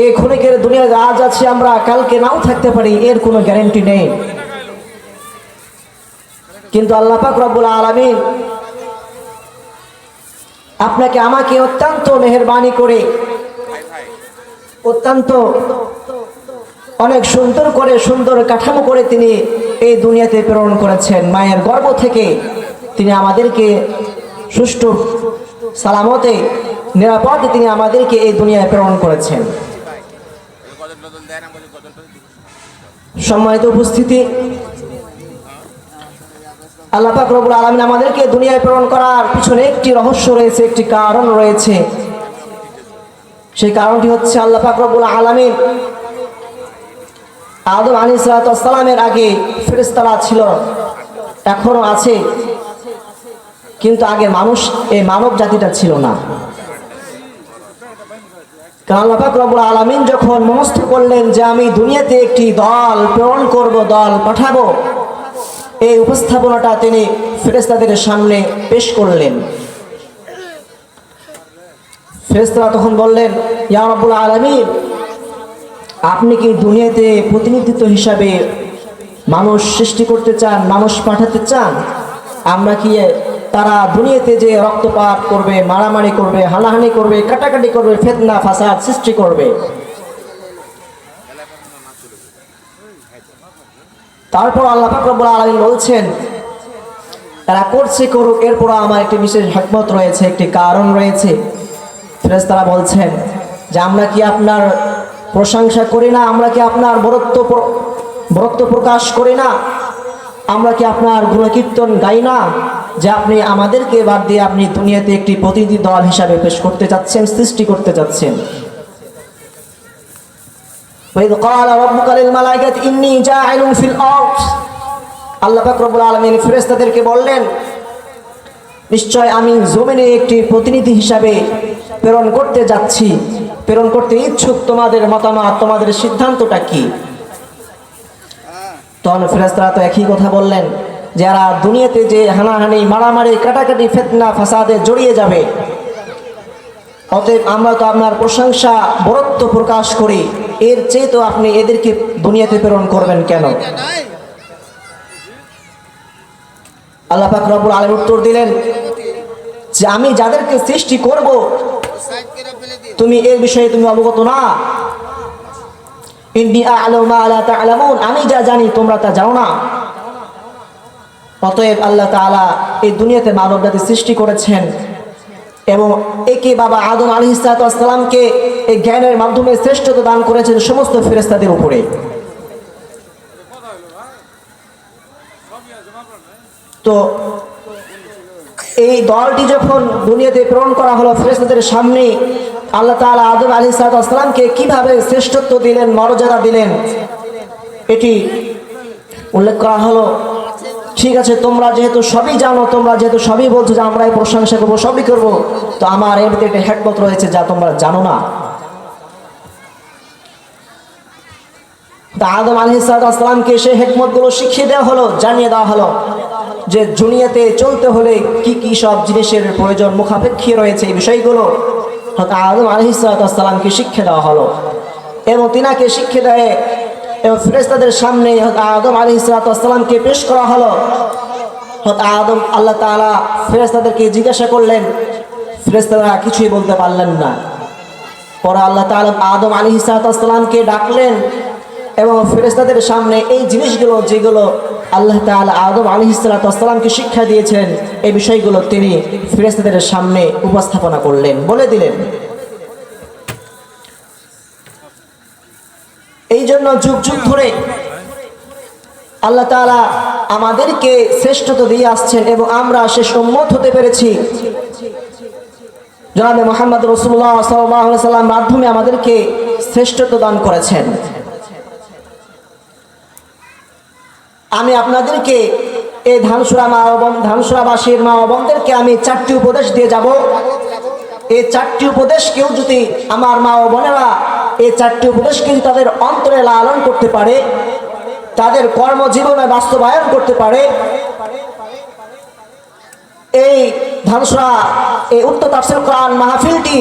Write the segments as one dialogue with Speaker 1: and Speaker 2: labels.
Speaker 1: এই ক্ষণিকের দুনিয়ায় আজ আছি আমরা, কালকে নাও থাকতে পারি, এর কোনো গ্যারেন্টি নেই। কিন্তু আল্লাহ পাক রব্বুল আপনাকে আমাকে অত্যন্ত মেহেরবানি করে অত্যন্ত অনেক সুন্দর করে, সুন্দর কাঠামো করে তিনি এই দুনিয়াতে প্রেরণ করেছেন। মায়ের গর্ভ থেকে তিনি আমাদেরকে সুষ্ঠু সালামতে, নিরাপদে তিনি আমাদেরকে এই দুনিয়ায় প্রেরণ করেছেন। সম্মানিত উপস্থিতি। আল্লাহ পাক রব্বুল আলামিন আমাদেরকে দুনিয়ায় প্রেরণ করার পিছনে একটি রহস্য রয়েছে, একটি কারণ রয়েছে। সেই কারণটি হচ্ছে আল্লাহ পাক রব্বুল আলামিন আদম আলী সালামের আগে ফেরেস্তারা ছিল, এখনও আছে। কিন্তু আগে মানুষ, এই মানব জাতিটা ছিল না। কারণ আল্লাহ পাক আলামিন যখন মনস্থ করলেন যে আমি দুনিয়াতে একটি দল প্রেরণ করব, দল পাঠাবো, এই উপস্থাপনাটা তিনি ফেরেস্তাদের সামনে পেশ করলেন। ফেরেস্তারা তখন বললেন, ইয়া রব্বুল আলামিন, আপনি কি দুনিয়াতে প্রতিনিধিত্ব হিসাবে মানুষ সৃষ্টি করতে চান, মানুষ পাঠাতে চান? আমরা কি তারা দুনিয়াতে যে রক্তপাত করবে, মারামারি করবে, হানাহানি করবে, কাটাকাটি করবে, ফেতনা, ফাসাদ সৃষ্টি করবে। তারপর আল্লাহ ফাকরবুল আলমিন বলছেন তারা করছে করুক এরপর আমার একটি বিশেষ হেকমত রয়েছে, একটি কারণ রয়েছে। ফেরেশতারা বলছেন, যে আমরা কি আপনার প্রশংসা করি না? আমরা কি আপনার বরত্ব বরত্ব প্রকাশ করি না? আমরা কি আপনার গুণকীর্তন গাই না? যে আপনি আমাদেরকে বাদ দিয়ে আপনি দুনিয়াতে একটি প্রতিনিধি দল হিসাবে পেশ করতে চাচ্ছেন সৃষ্টি করতে চাচ্ছেন আল্লাহ আলমিন বললেন, নিশ্চয় আমি একটি প্রতিনিধি হিসাবে প্রেরণ করতে যাচ্ছি। প্রেরণ করতে ইচ্ছুক তোমাদের মতামত, তোমাদের সিদ্ধান্তটা কী? তখন ফেরেশতারা তো একই কথা বললেন, যারা দুনিয়াতে যে হানাহানি, মারামারি, কাটাকাটি, ফেতনা, ফাসাদে জড়িয়ে যাবে। অতএব আমরা তো আপনার প্রশংসা, বরত্ব প্রকাশ করি। এর চেয়ে তো আপনি এদেরকে দুনিয়াতে প্রেরণ করবেন কেন? আল্লাহ পাক আলামিন উত্তর দিলেন যে আমি যাদেরকে সৃষ্টি করব, তুমি এর বিষয়ে তুমি অবগত না ইন্নি আ'লামু মা লা তা'লামুন আমি যা জানি, তোমরা তা জানো না। অতএব আল্লাহ তাআলা এই দুনিয়াতে মানব জাতি সৃষ্টি করেছেন এবং একে বাবা আদম আলী ইসলাতামকে এই জ্ঞানের মাধ্যমে শ্রেষ্ঠতা দান করেছেন সমস্ত ফেরেস্তাদের উপরে। তো এই দলটি যখন দুনিয়াতে প্রেরণ করা হলো ফেরেস্তাদের সামনে আল্লাহ তাআলা আদম আলী ইসলাতামকে কীভাবে শ্রেষ্ঠত্ব দিলেন, মর্যাদা দিলেন? এটি উল্লেখ করা হলো। ঠিক আছে, তোমরা যেহেতু সবই জানো, তোমরা যেহেতু সবই বলছো যে আমরা এই প্রশংসা করব, সবই করব, তো আমার এর একটা হ্যাকমত রয়েছে যা তোমরা জানো না। আদম আলী সালামকে সেই হেকমতগুলো শিখিয়ে দেওয়া হলো, জানিয়ে দেওয়া হলো যে জুনিয়াতে চলতে হলে কি কি সব জিনিসের প্রয়োজন, মুখাপেক্ষী রয়েছে এই বিষয়গুলো। হয়তো আদম আলী সালামকে শিক্ষা দেওয়া হলো এবং তিনাকে শিক্ষা দেয় এবং ফেরেস্তাদের সামনে আদম আলী সালামকে পেশ করা হলো। আদম আল্লাহ তাআলা ফেরেস্তাদেরকে জিজ্ঞাসা করলেন ফেরেস্তারা কিছুই বলতে পারলেন না। পরে আল্লাহ তাআলা আদম আলী সালামকে ডাকলেন এবং ফেরেস্তাদের সামনে এই জিনিসগুলো যেগুলো আল্লাহ তাআলা আদম আলী সালামকে শিক্ষা দিয়েছেন এই বিষয়গুলো তিনি ফেরেস্তাদের সামনে উপস্থাপনা করলেন। বলে দিলেন এই জন্য যুগ যুগ ধরে আল্লাহ তাআলা আমাদেরকে শ্রেষ্ঠতা দিয়ে আসছেন এবং আমরা সে সম্মত হতে পেরেছি। জনাবে মোহাম্মদ রসুল্লাহ সাল্লাম মাধ্যমে আমাদেরকে শ্রেষ্ঠত্ব দান করেছেন। আমি আপনাদেরকে এই ধানসুরা মা বোন ধানসুরাবাসীর মা বোনদেরকে আমি চারটি উপদেশ দিয়ে যাব। এই চারটি উপদেশ কেউ যদি আমার মা ও বোনেরা এই চারটি উপদেশ কিন্তু তাদের অন্তরে লালন করতে পারে, তাদের কর্মজীবনে বাস্তবায়ন করতে পারে, এই ধানসরা, এই উত্তর তাফসিল কোরআন মাহফিলটি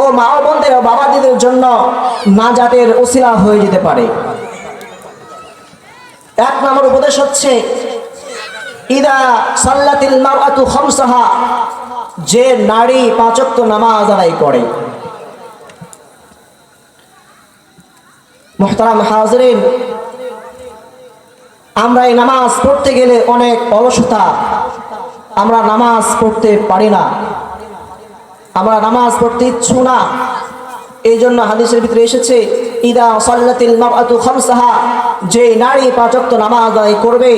Speaker 1: ও মা বোনদের ও বাবাদিদের জন্য নাজাতের ওসিলা হয়ে যেতে পারে। এক নম্বর উপদেশ হচ্ছে, ইদা সাল্লাতিল মারআতু খামসাহা যে নারী পাঁচক্ত নামাজ আদায় করে। মোহতারাম হাজরিন, আমরা এই নামাজ পড়তে গেলে অনেক অলসতা, আমরা নামাজ পড়তে পারি না। আমরা নামাজ পড়তে ইচ্ছু না। এই জন্য হাদিসের ভিতরে এসেছে, ইদা সাল্লাতিল মাবআতু খামসাহা যে নারী পাঁচক্ত নামাজ আদায় করবে,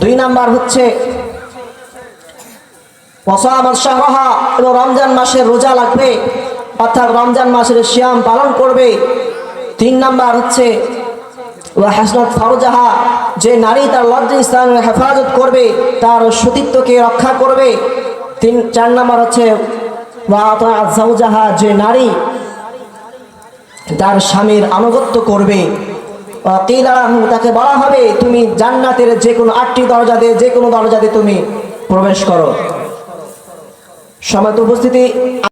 Speaker 1: দুই নাম্বার হচ্ছে এবং রমজান মাসের রোজা লাগবে, অর্থাৎ রমজান মাসের শ্যাম পালন করবে। তিন নাম্বার হচ্ছে হাসনাত ফারুজাহা, যে নারী তার লজ্জা স্থানের হেফাজত করবে, তার সতীত্বকে রক্ষা করবে। তিন, চার নাম্বার হচ্ছে যে নারী তার স্বামীর আনুগত্য করবে। তাকে বলা হবে, তুমি জান্নাতের যে কোনো আটটি দরজা দিয়ে যে কোনো দরজা দিয়ে তুমি প্রবেশ করো। সময় উপস্থিতি।